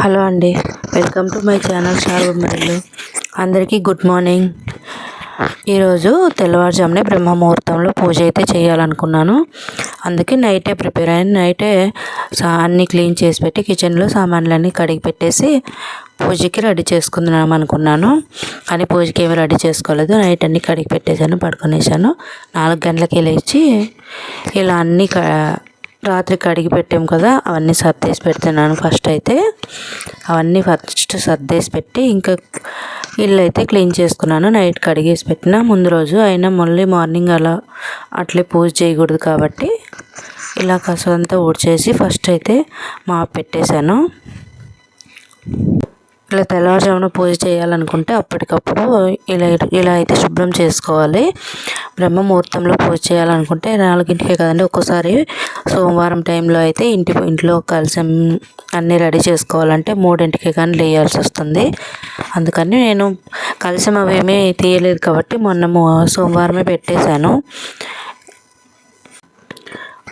Hello అండి. Welcome to my channel శారవమ్మరిల్లు అందరికీ గుడ్ మార్నింగ్. ఈరోజు తెల్లవారుజామునే బ్రహ్మ ముహూర్తంలో పూజ అయితే చేయాలనుకున్నాను. అందుకే నైటే ప్రిపేర్ అయ్యాను. నైటే అన్నీ క్లీన్ చేసి పెట్టి కిచెన్లో సామాన్లన్నీ కడిగి పెట్టేసి పూజకి రెడీ చేసుకుందాం అనుకున్నాను. కానీ పూజకి ఏమి రెడీ చేసుకోలేదు. నైట్ అన్నీ కడిగి పెట్టేశాను పడుకునేసాను నాలుగు గంటలకి లేచి ఇలా అన్నీ క రాత్రి కడిగి పెట్టాం కదా అవన్నీ సర్దేసి పెడుతున్నాను ఫస్ట్ అయితే. అవన్నీ ఫస్ట్ సర్దేసి పెట్టి ఇంకా ఇల్లు అయితే క్లీన్ చేసుకున్నాను నైట్ కడిగేసి పెట్టిన. ముందు రోజు అయినా మళ్ళీ మార్నింగ్ అలా అట్లే పూజ చేయకూడదు కాబట్టి ఇలా కసంతా ఊడ్చేసి ఫస్ట్ అయితే మా పెట్టేశాను. ఇలా తెల్లవారుజామున పూజ చేయాలనుకుంటే అప్పటికప్పుడు ఇలా ఇలా అయితే శుభ్రం చేసుకోవాలి. బ్రహ్మ ముహూర్తంలో పూజ చేయాలనుకుంటే నాలుగింటికే కదండి. ఒక్కోసారి సోమవారం టైంలో అయితే ఇంటి ఇంట్లో కలిసి అన్నీ రెడీ చేసుకోవాలంటే మూడింటికి కానీ లేయాల్సి వస్తుంది. అందుకని నేను కలిసి అవేమీ తీయలేదు కాబట్టి మొన్న సోమవారమే పెట్టేశాను.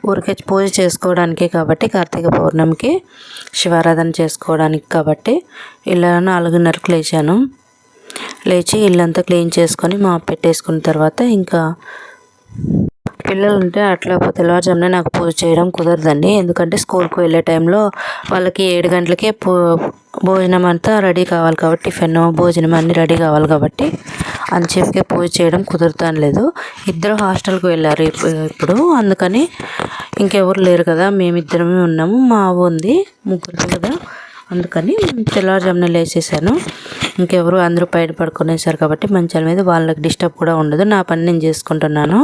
ఊరికే పూజ చేసుకోవడానికి కాబట్టి కార్తీక పౌర్ణమికి శివారాధన చేసుకోవడానికి కాబట్టి ఇలా నాలుగున్నరకు లేచాను. లేచి ఇల్లంతా క్లీన్ చేసుకొని మా పెట్టేసుకున్న తర్వాత ఇంకా పిల్లలు ఉంటే అట్లా తెల్లవారుజామున నాకు పూజ చేయడం కుదరదండి. ఎందుకంటే స్కూల్కి వెళ్ళే టైంలో వాళ్ళకి ఏడు గంటలకే పూ భోజనం అంతా రెడీ కావాలి కాబట్టి టిఫిన్ భోజనం అన్నీ రెడీ కావాలి కాబట్టి అంతసేపుకే పూజ చేయడం కుదరతాను లేదు. ఇద్దరు హాస్టల్కి వెళ్ళారు ఇప్పుడు. అందుకని ఇంకెవరు లేరు కదా మేమిద్దరమే ఉన్నాము. మా ఉంది ముగ్గురు కదా. అందుకని తెల్లవారుజామున లేచేసాను ఇంకెవరు అందరూ బయట పడుకునేసారు కాబట్టి మంచాల మీద వాళ్ళకి డిస్టర్బ్ కూడా ఉండదు. నా పని నేను చేసుకుంటున్నాను.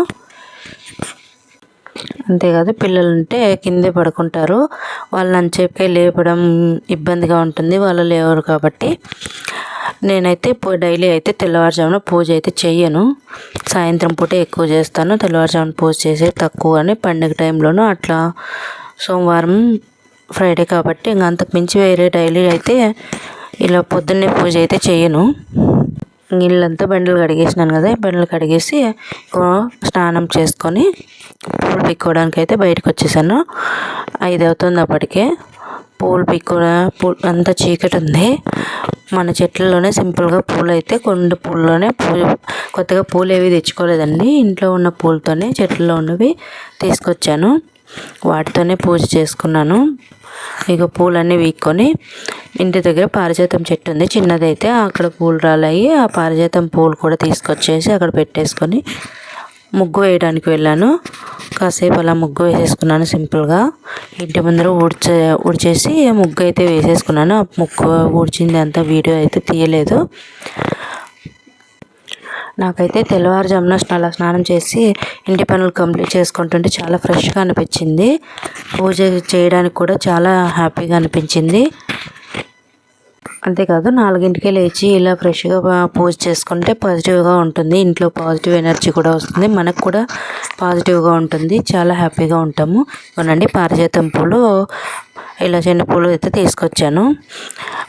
అంతేకాదు పిల్లలు ఉంటే కిందే పడుకుంటారు. వాళ్ళని చెప్పే లేపడం ఇబ్బందిగా ఉంటుంది వాళ్ళు లేవరు కాబట్టి. నేనైతే డైలీ అయితే తెల్లవారుజామున పూజ అయితే చెయ్యను. సాయంత్రం పూటే ఎక్కువ చేస్తాను తెల్లవారుజామున పూజ చేసే తక్కువ అని పండుగ టైంలోనూ అట్లా సోమవారం ఫ్రైడే కాబట్టి ఇంకా అంతకు మించి వేరే డైలీ అయితే ఇలా పొద్దున్నే పూజ అయితే చేయను నీళ్ళంతా బండలు కడిగేసినాను కదా బండలు కడిగేసి స్నానం చేసుకొని పూలు పిక్కోవడానికి అయితే బయటకు వచ్చేసాను. ఐదు అవుతుంది అప్పటికే. పూలు పిక్కువ పూలు అంత చీకటి ఉంది మన చెట్లలోనే సింపుల్గా పూలు అయితే కొన్ని పూల్లోనే పూలు కొత్తగా పూలు ఏవి తెచ్చుకోలేదండి. ఇంట్లో ఉన్న పూలతోనే చెట్లలో ఉన్నవి తీసుకొచ్చాను. వాటితోనే పూజ చేసుకున్నాను. ఇక పూలన్నీ వీక్కొని ఇంటి దగ్గర పారిజాతం చెట్టు ఉంది. చిన్నదైతే అక్కడ పూలు రాలయ్యి ఆ పారిజాతం పూలు కూడా తీసుకొచ్చేసి అక్కడ పెట్టేసుకొని ముగ్గు వేయడానికి వెళ్ళాను. కాసేపు అలా ముగ్గు వేసేసుకున్నాను సింపుల్గా. ఇంటి ముందర ఊడ్చే ఊడ్చేసి ముగ్గు అయితే వేసేసుకున్నాను. ఆ ముగ్గు ఊడ్చింది అంతా వీడియో అయితే తీయలేదు. నాకైతే తెల్లవారుజామున అలా స్నానం చేసి ఇంటి పనులు కంప్లీట్ చేసుకుంటుంటే చాలా ఫ్రెష్గా అనిపించింది. పూజ చేయడానికి కూడా చాలా హ్యాపీగా అనిపించింది. అంతేకాదు నాలుగింటికే లేచి ఇలా ఫ్రెష్గా పూజ చేసుకుంటే పాజిటివ్గా ఉంటుంది. ఇంట్లో పాజిటివ్ ఎనర్జీ కూడా వస్తుంది. మనకు కూడా పాజిటివ్గా ఉంటుంది. చాలా హ్యాపీగా ఉంటాము. అవునండి పారిజాతం పూలు ఇలా చిన్న పూలు అయితే తీసుకొచ్చాను.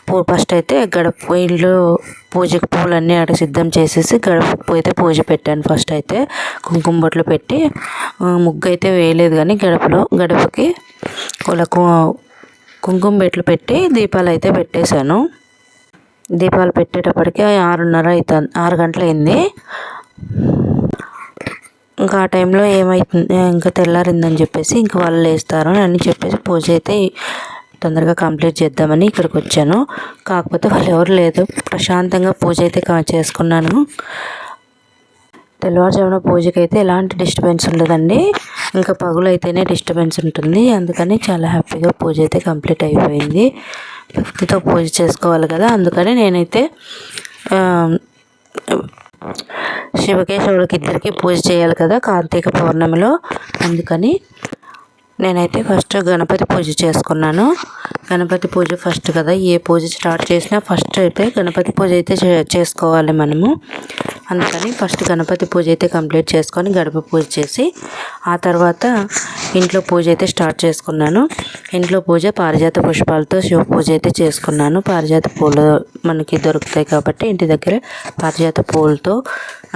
పూ ఫస్ట్ అయితే గడప ఇల్లు పూజకి పూలన్నీ ఆడ సిద్ధం చేసేసి గడప అయితే పూజ పెట్టాను ఫస్ట్ అయితే. కుంకుమ బొట్లు పెట్టి ముగ్గు అయితే వేయలేదు కానీ గడపలో గడపకి వాళ్ళకు కుంకుమ బెట్లు పెట్టి దీపాలు అయితే పెట్టేశాను. దీపాలు పెట్టేటప్పటికి ఆరున్నర అవుతుంది ఆరు గంటలైంది. అయింది ఇంకా ఆ టైంలో ఏమైతుంది ఇంకా తెల్లారిందని చెప్పేసి ఇంకా వాళ్ళు లేస్తారు అని చెప్పేసి పూజ అయితే తొందరగా కంప్లీట్ చేద్దామని ఇక్కడికి వచ్చాను. కాకపోతే వాళ్ళు ఎవరు లేదు. ప్రశాంతంగా పూజ అయితే చేసుకున్నాను. తెల్లవారుజామున పూజకి అయితే ఎలాంటి డిస్టర్బెన్స్ ఉండదండి. ఇంకా పగులు అయితేనే డిస్టర్బెన్స్ ఉంటుంది. అందుకని చాలా హ్యాపీగా పూజ అయితే కంప్లీట్ అయిపోయింది. భక్తితో పూజ చేసుకోవాలి కదా. అందుకని నేనైతే శివకేశవుడికి ఇద్దరికి పూజ చేయాలి కదా కార్తీక పౌర్ణమిలో. అందుకని నేనైతే ఫస్ట్ గణపతి పూజ చేసుకున్నాను. గణపతి పూజ ఫస్ట్ కదా ఏ పూజ స్టార్ట్ చేసినా ఫస్ట్ అయితే గణపతి పూజ అయితే చేసుకోవాలి మనము. అందుకని ఫస్ట్ గణపతి పూజ అయితే కంప్లీట్ చేసుకొని గడప పూజ చేసి ఆ తర్వాత ఇంట్లో పూజ అయితే స్టార్ట్ చేసుకున్నాను. ఇంట్లో పూజ పారిజాత పుష్పాలతో శివ పూజ అయితే చేసుకున్నాను. పారిజాత పూలు మనకి దొరుకుతాయి కాబట్టి ఇంటి దగ్గర పారిజాత పూలతో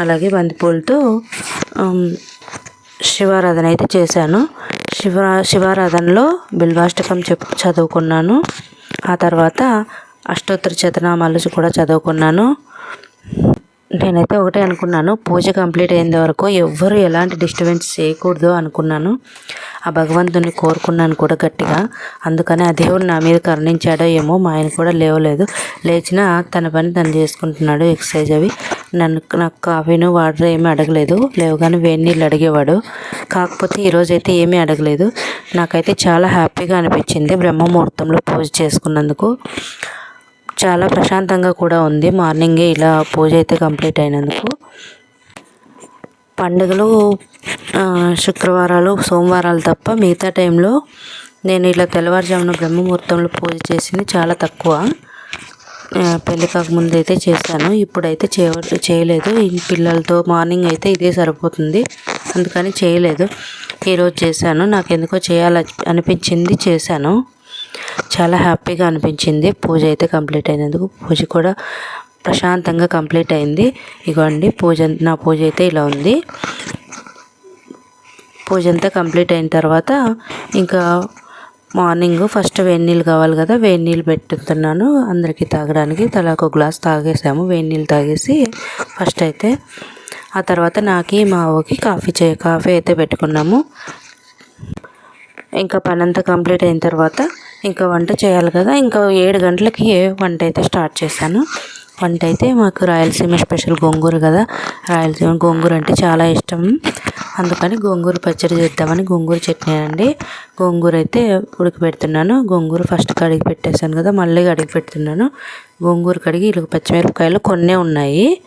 అలాగే బంతి పూలతో శివారాధన అయితే చేశాను. శివ శివారాధనలో బిల్వాష్టకం చెప్ చదువుకున్నాను. ఆ తర్వాత అష్టోత్తర చతనామాలు కూడా చదువుకున్నాను. నేనైతే ఒకటే అనుకున్నాను పూజ కంప్లీట్ అయ్యేంత వరకు ఎవ్వరు ఎలాంటి డిస్టర్బెన్స్ చేయకూడదు అనుకున్నాను. ఆ భగవంతుని కోరుకున్నాను కూడా గట్టిగా. అందుకని ఆ దేవుడు నా మీద కరుణించాడో ఏమో మా ఆయన కూడా లేవలేదు. లేచిన తన పని తను చేసుకుంటున్నాడు ఎక్సర్సైజ్ అవి. నన్ను నాకు కాఫీను వాటర్ ఏమీ అడగలేదు. లేవగానే వేడి నీళ్ళు అడిగేవాడు. కాకపోతే ఈరోజు అయితే ఏమీ అడగలేదు. నాకైతే చాలా హ్యాపీగా అనిపించింది బ్రహ్మముహూర్తంలో పూజ చేసుకున్నందుకు. చాలా ప్రశాంతంగా కూడా ఉంది. మార్నింగే ఇలా పూజ అయితే కంప్లీట్ అయినందుకు. పండుగలు శుక్రవారాలు సోమవారాలు తప్ప మిగతా టైంలో నేను ఇలా తెల్లవారుజామున బ్రహ్మముహూర్తంలో పూజ చేసింది చాలా తక్కువ. పెళ్ళి కాకముందు అయితే చేశాను. ఇప్పుడైతే చేయ చేయలేదు. ఈ పిల్లలతో మార్నింగ్ అయితే ఇదే సరిపోతుంది. అందుకని చేయలేదు. ఈరోజు చేశాను. నాకు ఎందుకో చేయాలి అనిపించింది చేశాను. చాలా హ్యాపీగా అనిపించింది. పూజ అయితే కంప్లీట్ అయినందుకు పూజ కూడా ప్రశాంతంగా కంప్లీట్ అయింది. ఇగోండి పూజ నా పూజ అయితే ఇలా ఉంది. పూజ అంతా కంప్లీట్ అయిన తర్వాత ఇంకా మార్నింగ్ ఫస్ట్ వేడి నీళ్ళు కావాలి కదా వేడి నీళ్ళు పెట్టుతున్నాను అందరికీ తాగడానికి తలా ఒక గ్లాస్ తాగేసాము. వేడి నీళ్ళు తాగేసి ఫస్ట్ అయితే ఆ తర్వాత నాకి మా ఊకి కాఫీ చే కాఫీ అయితే పెట్టుకున్నాము. ఇంకా పని అంతా కంప్లీట్ అయిన తర్వాత ఇంకా వంట చేయాలి కదా. ఇంకా ఏడు గంటలకి వంట అయితే స్టార్ట్ చేశాను. వంట అయితే మాకు రాయలసీమ స్పెషల్ గోంగూర కదా. రాయలసీమ గోంగూర అంటే చాలా ఇష్టం. అందుకని గోంగూర పచ్చడి చేద్దామని గోంగూర చట్నీ అండి. గోంగూర అయితే ఉడకబెడుతున్నాను గోంగూర ఫస్ట్ కడిగి పెట్టేశాను కదా మళ్ళీ కడిగి పెడుతున్నాను. గోంగూర కడిగి ఇలా పచ్చిమిరపకాయలు కొన్నే ఉన్నాయి.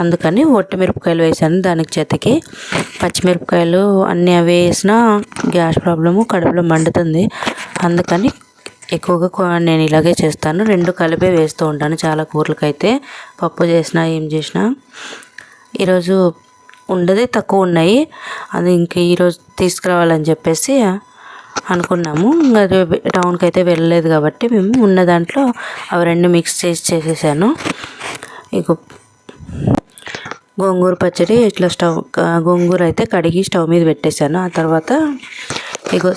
అందుకని ఒట్టి మిరపకాయలు వేసాను దానికి చేతకి. పచ్చిమిరపకాయలు అన్నీ అవి వేసినా గ్యాస్ ప్రాబ్లము కడుపులో మండుతుంది. అందుకని ఎక్కువగా నేను ఇలాగే చేస్తాను. రెండు కలిపే వేస్తూ ఉంటాను. చాలా కూరలకైతే పప్పు చేసినా ఏం చేసినా. ఈరోజు ఉండదే తక్కువ ఉన్నాయి. అది ఇంక ఈరోజు తీసుకురావాలని చెప్పేసి అనుకున్నాము. అది టౌన్కి అయితే వెళ్ళలేదు కాబట్టి మేము ఉన్న దాంట్లో అవి రెండు మిక్స్ చేసి చేసేసాను. ఇక గోంగూర పచ్చడి ఇట్లా స్టవ్ గోంగూర అయితే కడిగి స్టవ్ మీద పెట్టేశాను. ఆ తర్వాత ఇగో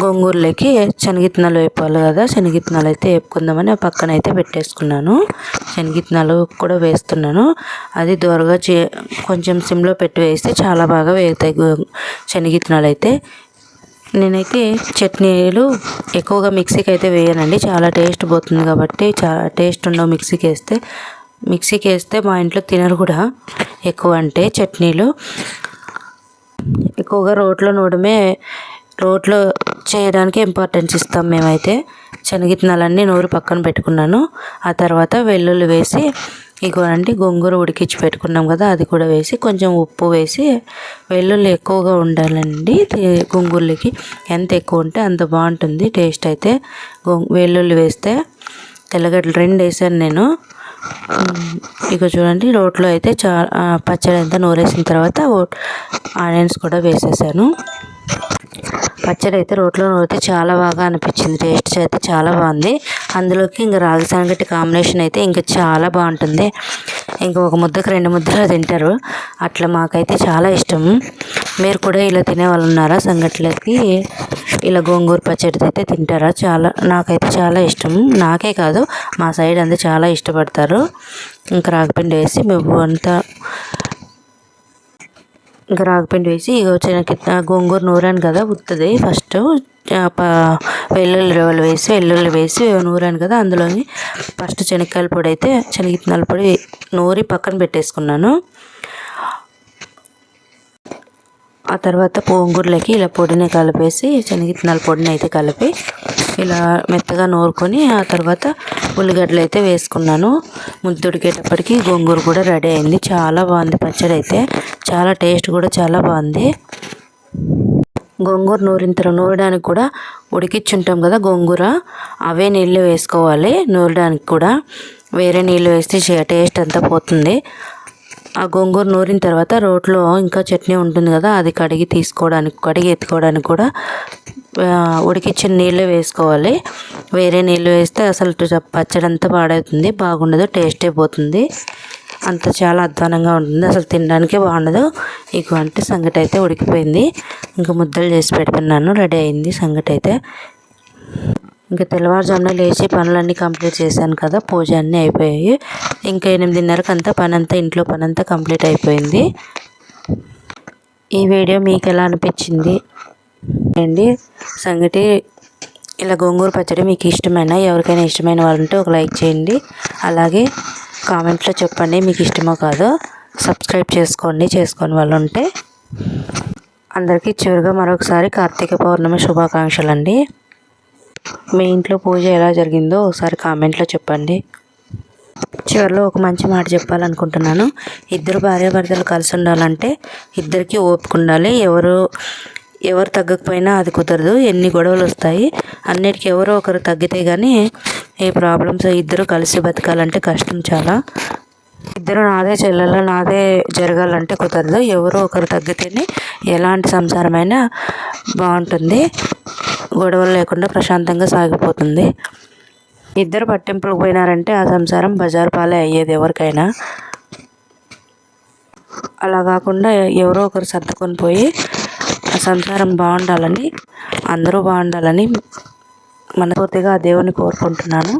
గోంగూరలోకి శనగిత్తనాలు వేపాలి కదా శనగిత్తనాలు అయితే వేపుకుందామని ఆ పక్కన అయితే పెట్టేసుకున్నాను. శనగిత్తనాలు కూడా వేస్తున్నాను. అది దూరగా చే కొంచెం సిమ్లో పెట్టి వేస్తే చాలా బాగా వేగుతాయి శనగిత్తనాలు అయితే. నేనైతే చట్నీలు ఎక్కువగా మిక్సీకి అయితే వేయనండి. చాలా టేస్ట్ పోతుంది కాబట్టి చాలా టేస్ట్ ఉండవు మిక్సీకి వేస్తే మిక్సీకి వేస్తే మా ఇంట్లో తినరు కూడా ఎక్కువ అంటే చట్నీలు. ఎక్కువగా రోట్లో నూడమే రోట్లో చేయడానికి ఇంపార్టెన్స్ ఇస్తాం మేమైతే. శనగిత్తనాలన్నీ నూరు పక్కన పెట్టుకున్నాను. ఆ తర్వాత వెల్లుల్లి వేసి ఇగోనండి గోంగూర ఉడికించి పెట్టుకున్నాం కదా అది కూడా వేసి కొంచెం ఉప్పు వేసి వెల్లుల్లి ఎక్కువగా ఉండాలండి గోంగూరలకి. ఎంత ఎక్కువ ఉంటే అంత బాగుంటుంది టేస్ట్ అయితే. గో వెల్లుల్లి వేస్తే తెల్లగడ్డలు రెండు వేసాను నేను. ఇక చూడండి రోట్లో అయితే చా పచ్చడి అంతా నూరేసిన తర్వాత ఆనియన్స్ కూడా వేసేసాను. పచ్చడి అయితే రోట్లో నూరితే చాలా బాగా అనిపించింది. టేస్ట్ అయితే చాలా బాగుంది. అందులోకి ఇంకా రాగి సంగటి కాంబినేషన్ అయితే ఇంకా చాలా బాగుంటుంది. ఇంకా ఒక ముద్దకు రెండు ముద్దలు తింటారు. అట్లా మాకైతే చాలా ఇష్టం. మీరు కూడా ఇలా తినే వాళ్ళు ఉన్నారా? సంగట్లకి ఇలా గోంగూర పచ్చడి అయితే తింటారా? చాలా నాకైతే చాలా ఇష్టం. నాకే కాదు మా సైడ్ అంతా చాలా ఇష్టపడతారు. ఇంకా రాగిపిండి వేసి మేము అంతా ఇంకా రాగిపిండి వేసి ఇక వచ్చిన గోంగూర నూరాను కదా ఉత్తది. ఫస్ట్ వెల్లుల్లి రవ్వలు వేసి వెల్లుల్లి వేసి నూరాను కదా అందులోని ఫస్ట్ శనక్కాయల పొడి అయితే శనగిత్తనాల పొడి నూరి పక్కన పెట్టేసుకున్నాను. ఆ తర్వాత గోంగూరలోకి ఇలా పొడిని కలిపేసి శనగిత్తనాల పొడిని అయితే కలిపి ఇలా మెత్తగా నూరుకొని ఆ తర్వాత ఉల్లిగడ్డలు అయితే వేసుకున్నాను ముద్దుడికేటప్పటికి గోంగూర కూడా రెడీ అయింది. చాలా బాగుంది పచ్చడి అయితే చాలా టేస్ట్ కూడా చాలా బాగుంది. గోంగూర నూరిన తర్వాత నూరడానికి కూడా ఉడికిచ్చుంటాం కదా గోంగూర. అవే నీళ్ళు వేసుకోవాలి నూరడానికి కూడా. వేరే నీళ్ళు వేస్తే టేస్ట్ అంతా పోతుంది. ఆ గోంగూర నూరిన తర్వాత రోట్లో ఇంకా చట్నీ ఉంటుంది కదా అది కడిగి తీసుకోవడానికి కడిగి ఎత్తుకోవడానికి కూడా ఉడికించిన నీళ్ళు వేసుకోవాలి. వేరే నీళ్ళు వేస్తే అసలు పచ్చడి అంతా పాడవుతుంది బాగుండదు టేస్ట్ అయిపోతుంది అంత చాలా అధ్వానంగా ఉంటుంది. అసలు తినడానికే బాగుండదు. ఇక అంటే సంగటి అయితే ఉడికిపోయింది. ఇంకా ముద్దలు చేసి పెడుతున్నాను. రెడీ అయింది సంగటి అయితే. ఇంకా తెల్లవారుజామున లేచి పనులన్నీ కంప్లీట్ చేశాను కదా. పూజ అన్నీ అయిపోయాయి. ఇంకా ఎనిమిదిన్నరకు అంతా పని అంతా ఇంట్లో పని అంతా కంప్లీట్ అయిపోయింది. ఈ వీడియో మీకు ఎలా అనిపించింది? అండి. సంగటి ఇలా గోంగూర పచ్చడి మీకు ఇష్టమైన ఎవరికైనా ఇష్టమైన వాళ్ళు ఉంటే ఒక లైక్ చేయండి. అలాగే కామెంట్లో చెప్పండి మీకు ఇష్టమో కాదో. సబ్స్క్రైబ్ చేసుకోండి చేసుకొని వాళ్ళు ఉంటే. అందరికీ చివరిగా మరొకసారి కార్తీక పౌర్ణమి శుభాకాంక్షలు అండి మీ ఇంట్లో పూజ ఎలా జరిగిందో ఒకసారి కామెంట్లో చెప్పండి. చివరిలో ఒక మంచి మాట చెప్పాలనుకుంటున్నాను. ఇద్దరు భార్యాభర్తలు కలిసి ఉండాలంటే ఇద్దరికీ ఓపిక ఉండాలి. ఎవరు ఎవరు తగ్గకపోయినా అది కుదరదు. ఎన్ని గొడవలు వస్తాయి అన్నిటికీ ఎవరో ఒకరు తగ్గితే కానీ ఏ ప్రాబ్లమ్స్ ఇద్దరు కలిసి బతకాలంటే కష్టం చాలా. ఇద్దరు నాదే చెల్లెలు నాదే జరగాలంటే కుదరదు. ఎవరో ఒకరు తగ్గితేనే ఎలాంటి సంసారమైనా బాగుంటుంది. గొడవలు లేకుండా ప్రశాంతంగా సాగిపోతుంది. ఇద్దరు పట్టింపులకు పోయినారంటే ఆ సంసారం బజారు పాలే అయ్యేది ఎవరికైనా. అలా కాకుండా ఎవరో ఒకరు సర్దుకొని పోయి సంసారం బాగుండాలని అందరూ బాగుండాలని మనస్ఫూర్తిగా ఆ దేవుని కోరుకుంటున్నాను.